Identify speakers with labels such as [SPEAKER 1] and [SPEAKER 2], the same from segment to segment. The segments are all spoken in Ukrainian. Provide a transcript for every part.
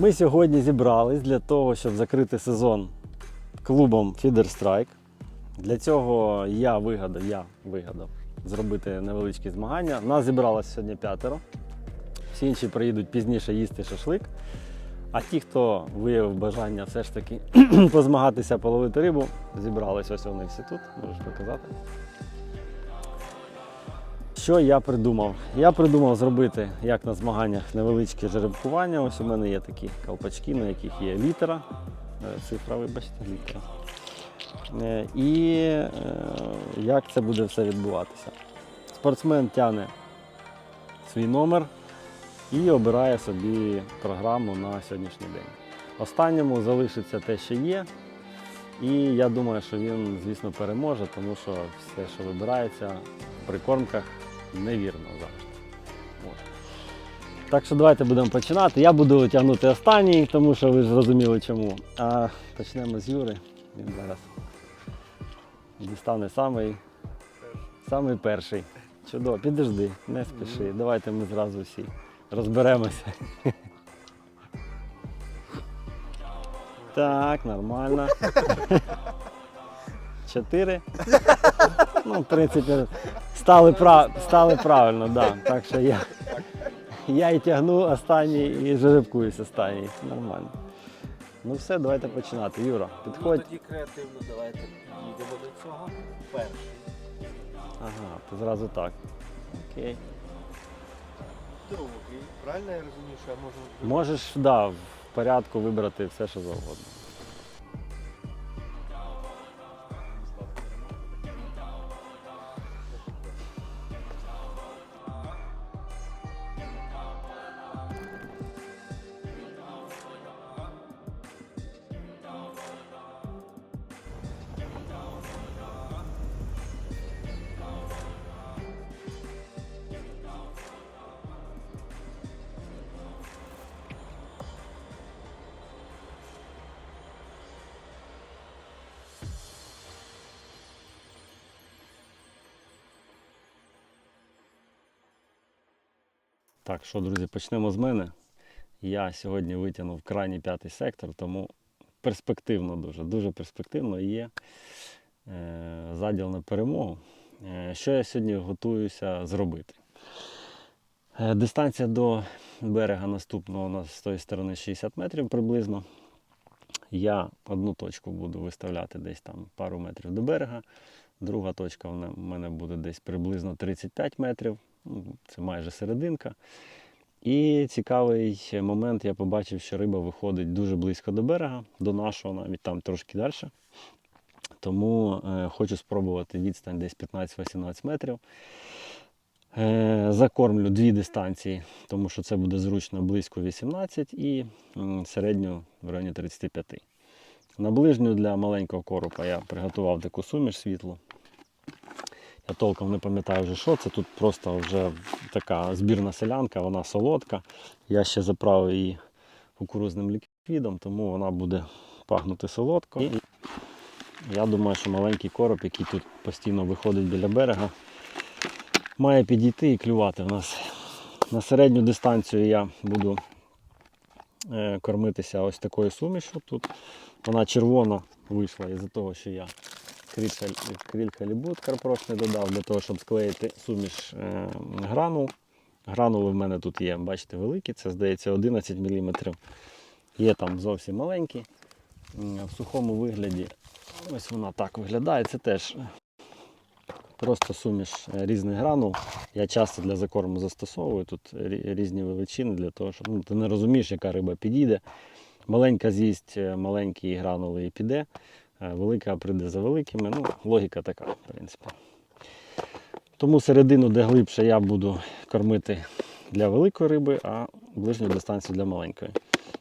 [SPEAKER 1] Ми сьогодні зібрались для того, щоб закрити сезон клубом Feeder Strike. Для цього я вигадав, я вигадав зробити невеличкі змагання. Нас зібралося сьогодні п'ятеро. Всі інші приїдуть пізніше їсти шашлик. А ті, хто виявив бажання все ж таки позмагатися, половити рибу, зібрались ось вони всі тут, можеш показати. Що я придумав? Я придумав зробити, як на змаганнях, невеличке жеребкування. Ось у мене є такі колпачки, на яких є літера. Е, Цифра, вибачте, літера. Е, І е, як це буде все відбуватися? Спортсмен тягне свій номер і обирає собі програму на сьогоднішній день. Останньому залишиться те, що є. І я думаю, що він, звісно, переможе, тому що все, що вибирається в прикормках, невірно завжди. От. Так що давайте будемо починати. Я буду тягнути останній, тому що ви ж зрозуміли чому. А почнемо з Юри. Він зараз дістане самий, самий перший. Чудово, підожди, не спіши. Давайте ми зразу всі розберемося. Так, нормально. Чотири. Ну, в принципі, стали, прав... стали правильно, да. Так що я, я і тягну останній, і жеребкуюсь останній. Нормально. Ну все, давайте починати. Юра,
[SPEAKER 2] Ну, тоді креативно давайте підійдемо до цього. Перший.
[SPEAKER 1] Ага, то зразу так. Окей.
[SPEAKER 2] Другий. Правильно я розумію, що я можу
[SPEAKER 1] Можеш, да, в порядку вибрати все, що завгодно. Так, що, друзі, почнемо з мене. Я сьогодні витягнув крайній п'ятий сектор, тому перспективно дуже, дуже перспективно є е, заділ на перемогу. Е, що я сьогодні готуюся зробити? Е, дистанція до берега наступного у нас з тої сторони 60 метрів приблизно. Я одну точку буду виставляти десь там пару метрів до берега. Друга точка в мене буде десь приблизно 35 метрів. Ну, Це майже серединка. І цікавий момент, я побачив, що риба виходить дуже близько до берега, до нашого, навіть там трошки далі. Тому е, хочу спробувати відстань десь 15-18 метрів. Е, закормлю дві дистанції, тому що це буде зручно близько 18 і середню в районі 35. На ближню для маленького коропа я приготував таку суміш світлу. Толком не пам'ятаю вже, що це. Тут просто вже така збірна селянка, вона солодка. Я ще заправив її кукурузним ліквідом, тому вона буде пахнути солодко. І я думаю, що маленький короб, який тут постійно виходить біля берега, має підійти і клювати в нас. На середню дистанцію я буду е, кормитися ось такою сумішю. Тут вона червона вийшла із-за того, що я кріль, халібут карпрошний додав для того, щоб склеїти суміш е, гранул. Гранули в мене тут є, бачите, великі, це здається 11 мм. Є там зовсім маленькі. В сухому вигляді ось вона так виглядає. Це теж просто суміш е, різних гранул. Я часто для закорму застосовую тут різні величини для того, щоб ну, ти не розумієш, яка риба підійде. Маленька з'їсть е, маленькі гранули і піде, велика прийде за великими. Ну, логіка така, в принципі. Тому середину, де глибше, я буду кормити для великої риби, а ближню дистанцію для маленької.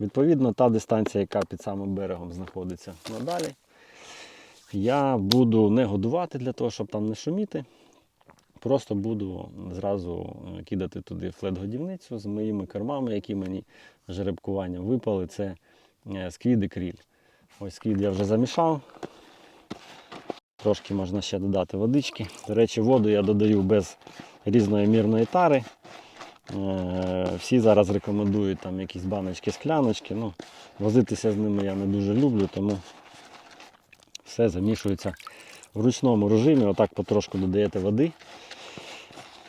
[SPEAKER 1] Відповідно, та дистанція, яка під самим берегом знаходиться надалі, я буду не годувати для того, щоб там не шуміти. Просто буду зразу е, кидати туди флет-годівницю з моїми кормами, які мені жеребкуванням випали. Це е, сквід і кріль. Ось сквід я вже замішав. Трошки можна ще додати водички. До речі, воду я додаю без різної мірної тари. Е, Всі зараз рекомендують там якісь баночки, скляночки. Ну, возитися з ними я не дуже люблю, тому все замішується в ручному режимі. Отак потрошку додаєте води.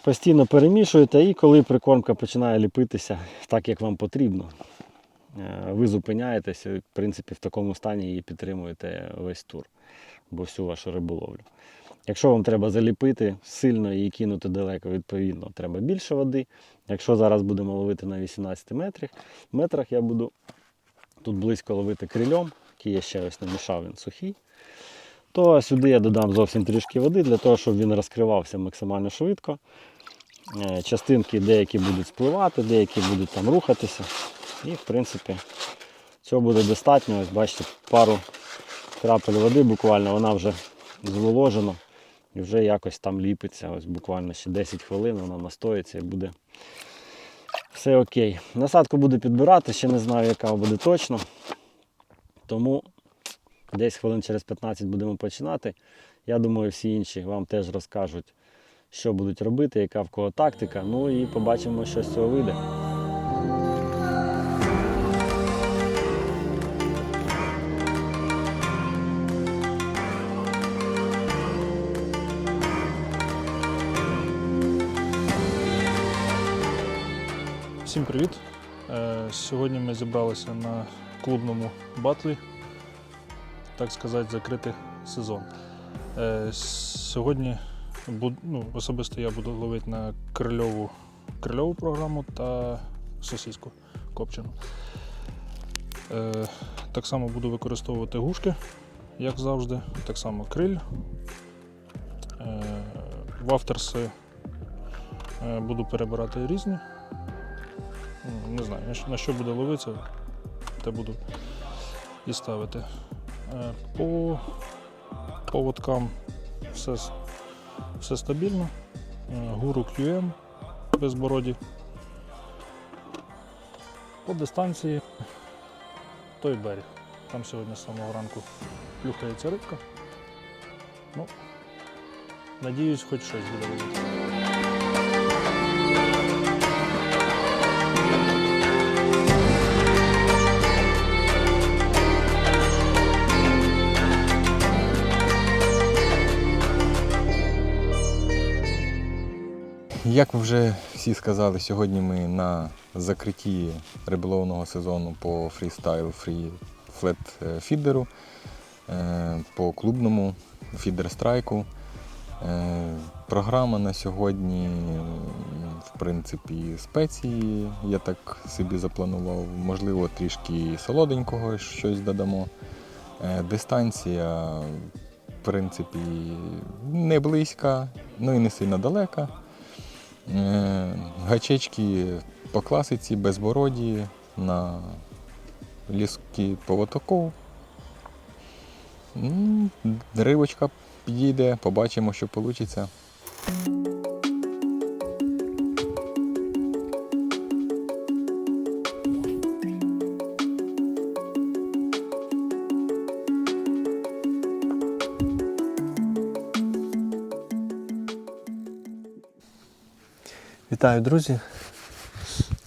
[SPEAKER 1] Постійно перемішуєте і коли прикормка починає ліпитися так, як вам потрібно, ви зупиняєтеся в принципі, в такому стані її підтримуєте весь тур або всю вашу риболовлю. Якщо вам треба заліпити сильно і кинути далеко, відповідно, треба більше води. Якщо зараз будемо ловити на 18 метрах, метрах я буду тут близько ловити крильом, який я ще ось намішав, він сухий. То сюди я додам зовсім трішки води для того, щоб він розкривався максимально швидко. Е, Частинки деякі будуть спливати, деякі будуть там рухатися. І в принципі цього буде достатньо. Ось бачите, пару крапель води буквально, вона вже зволожена і вже якось там ліпиться. Ось буквально ще 10 хвилин вона настоїться і буде все окей. Насадку буду підбирати, ще не знаю, яка буде точно. Тому десь хвилин через 15 будемо починати. Я думаю, всі інші вам теж розкажуть, що будуть робити, яка в кого тактика. Ну і побачимо, що з цього вийде.
[SPEAKER 3] Всім привіт! Е, Сьогодні ми зібралися на клубному батлі, так сказати, закрити сезон. Е, Сьогодні ну, особисто я буду ловити на крильову, крильову програму та сосиску копчену. Е, Так само буду використовувати гушки, як завжди, так само криль. Вафтерси е, буду перебирати різні. Ну, Не знаю, на що- буде ловитися, те буду і ставити. Е, По поводкам все, все стабільно. Е, Гуру QM безбороді. По дистанції той берег. Там сьогодні з самого ранку плюхається рибка. Ну, надіюсь, хоч щось буде ловити.
[SPEAKER 4] Як ви вже всі сказали, сьогодні ми на закритті риболовного сезону по фрістайл фрі флет е, фідеру, е, по клубному фідер страйку. Е, Програма на сьогодні, в принципі, спеції. Я так собі запланував. Можливо, трішки солоденького щось додамо. Дистанція, в принципі, не близька, ну і не сильно далека. Е, Гачечки по класиці безбороді на ліски поводоков. М, Рибочка підійде, побачимо, що вийде.
[SPEAKER 2] Вітаю, друзі.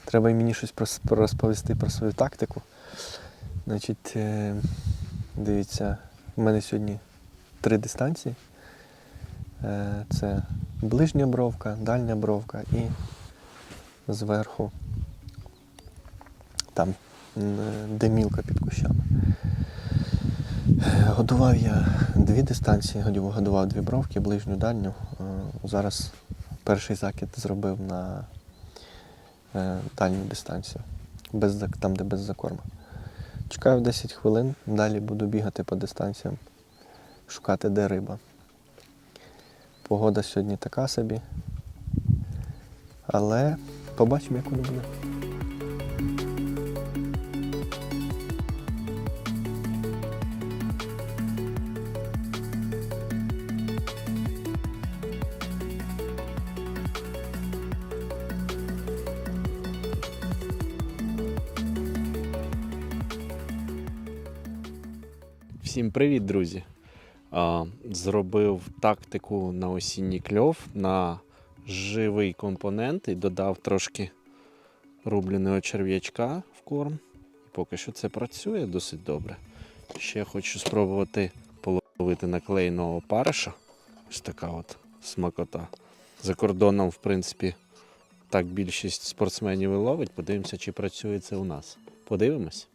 [SPEAKER 2] Треба і мені щось розповісти про свою тактику. Значить, е, дивіться, в мене сьогодні три дистанції. Е, Це ближня бровка, дальня бровка і зверху там м, де мілка під кущами. Е, Годував я дві дистанції, годував дві бровки, ближню, дальню. Е, Зараз перший закид зробив на е, дальню дистанцію, без, там, де без закорму. Чекаю 10 хвилин, далі буду бігати по дистанціям, шукати, де риба. Погода сьогодні така собі. Але побачимо, як воно буде.
[SPEAKER 5] Привіт, друзі! Зробив тактику на осінній кльов на живий компонент і додав трошки рубленого черв'ячка в корм. Поки що це працює досить добре. Ще хочу спробувати половити наклеєного париша. Ось така от смакота. За кордоном, в принципі, так більшість спортсменів і ловить. Подивимося, чи працює це у нас. Подивимось.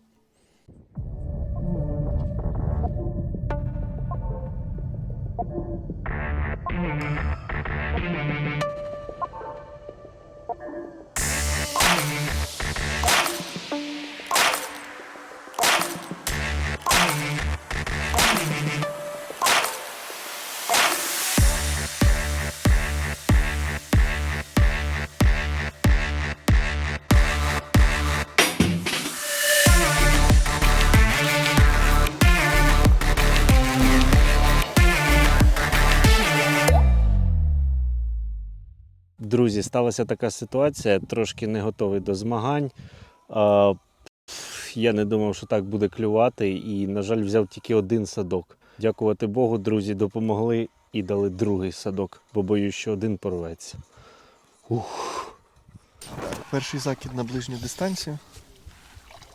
[SPEAKER 5] Друзі, сталася така ситуація, трошки не готовий до змагань. Я не думав, що так буде клювати, і, на жаль, взяв тільки один садок. Дякувати Богу, друзі, допомогли і дали другий садок, бо боюсь, що один порветься. Ух.
[SPEAKER 2] Перший закид на ближню дистанцію.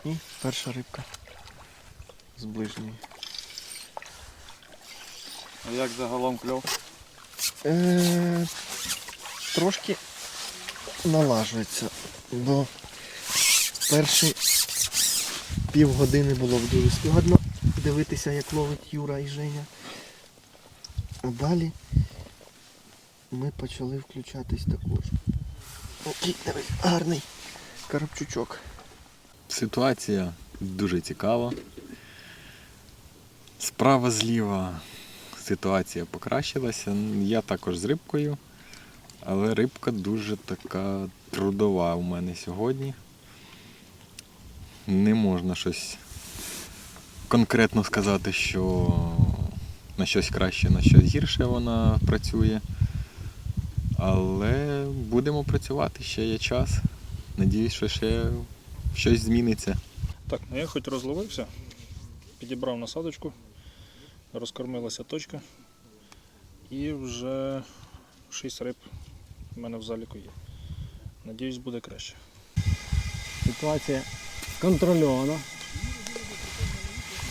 [SPEAKER 2] І перша рибка з ближньої.
[SPEAKER 6] А як загалом кльов?
[SPEAKER 2] Е, трошки налажується, бо перші півгодини було дуже складно дивитися, як ловить Юра і Женя. А далі ми почали включатись також. Окей, дивись, гарний коробчучок.
[SPEAKER 4] Ситуація дуже цікава. Справа зліва ситуація покращилася. Я також з рибкою, але рибка дуже така трудова у мене сьогодні. Не можна щось конкретно сказати, що на щось краще, на щось гірше вона працює. Але будемо працювати, ще є час. Надіюсь, що ще щось зміниться.
[SPEAKER 3] Так, ну я хоч розловився, підібрав насадочку, розкормилася точка. І вже 6 риб в мене в заліку є. Надіюсь, буде краще.
[SPEAKER 1] Ситуація контрольована.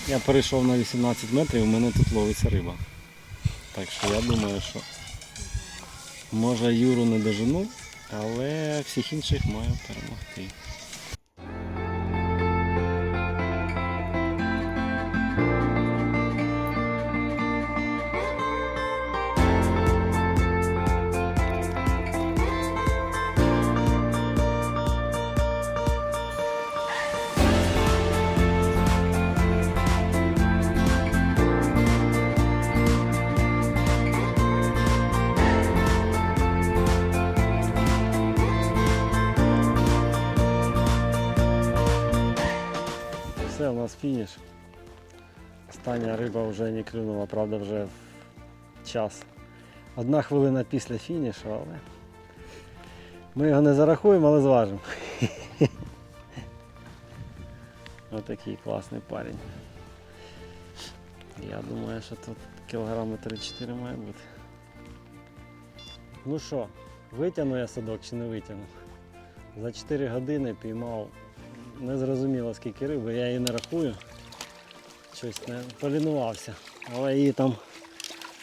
[SPEAKER 1] Я перейшов на 18 метрів, у мене тут ловиться риба. Так що я думаю, що може Юру не дожену, але всіх інших маю перемогти. Фініш. Остання риба вже не клюнула, правда, вже в час. Одна хвилина після фінішу, але ми його не зарахуємо, але зважимо. Отакий класний парень. Я думаю, що тут кілограми 3-4 має бути. Ну що, витягну я садок чи не витягну? За 4 години піймав не зрозуміло скільки риби, я її не рахую. Щось не полінувався. Але її там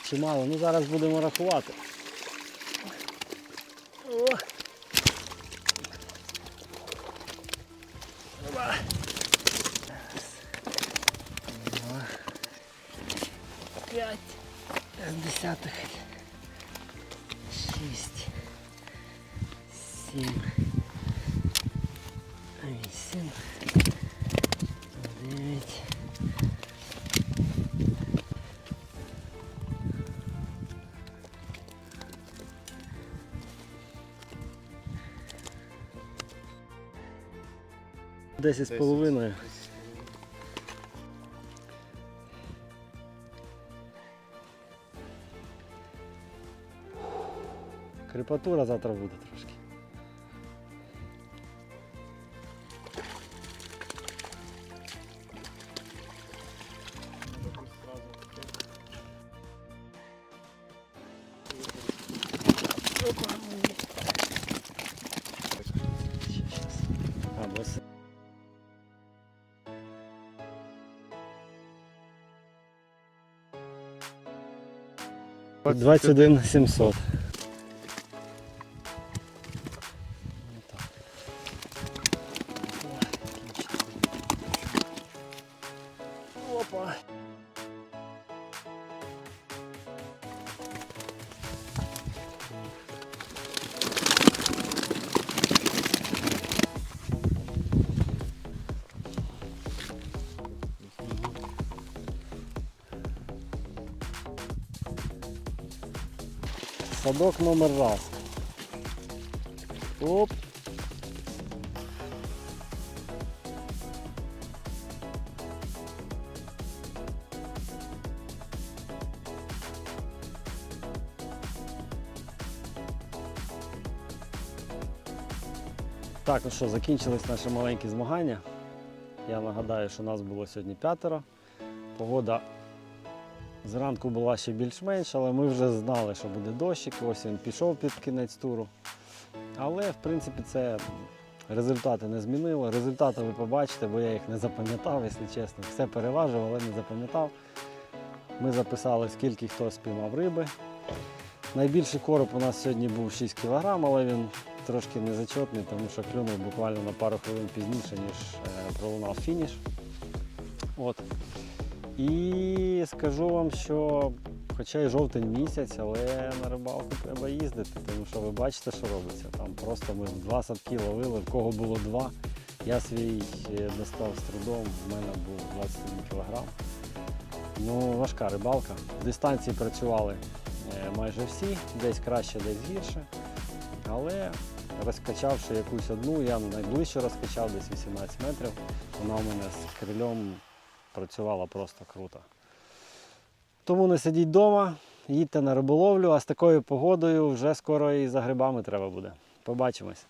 [SPEAKER 1] чимало. Ну зараз будемо рахувати. 10 з половиною. Крепатура завтра буде трошки. А. 21 700. Садок номер раз. Оп. Так, ну що, закінчились наші маленькі змагання. Я нагадаю, що нас було сьогодні п'ятеро. Погода Зранку була ще більш-менш, але ми вже знали, що буде дощик. Ось він пішов під кінець туру. Але в принципі це результати не змінило. Результати ви побачите, бо я їх не запам'ятав, якщо чесно. Все переважив, але не запам'ятав. Ми записали, скільки хто спіймав риби. Найбільший короб у нас сьогодні був 6 кг, але він трошки незачетний, тому що клюнув буквально на пару хвилин пізніше, ніж е, пролунав фініш. От. І скажу вам, що хоча й жовтень місяць, але на рибалку треба їздити, тому що ви бачите, що робиться. Там просто ми два садки ловили, в кого було два. Я свій е, достав з трудом, в мене був 21 кг. Ну, важка рибалка. Дистанції працювали е, майже всі, десь краще, десь гірше. Але розкачавши якусь одну, я найближче розкачав, десь 18 метрів. Вона у мене з крильом працювала просто круто. Тому не сидіть вдома, їдьте на риболовлю, а з такою погодою вже скоро і за грибами треба буде. Побачимось.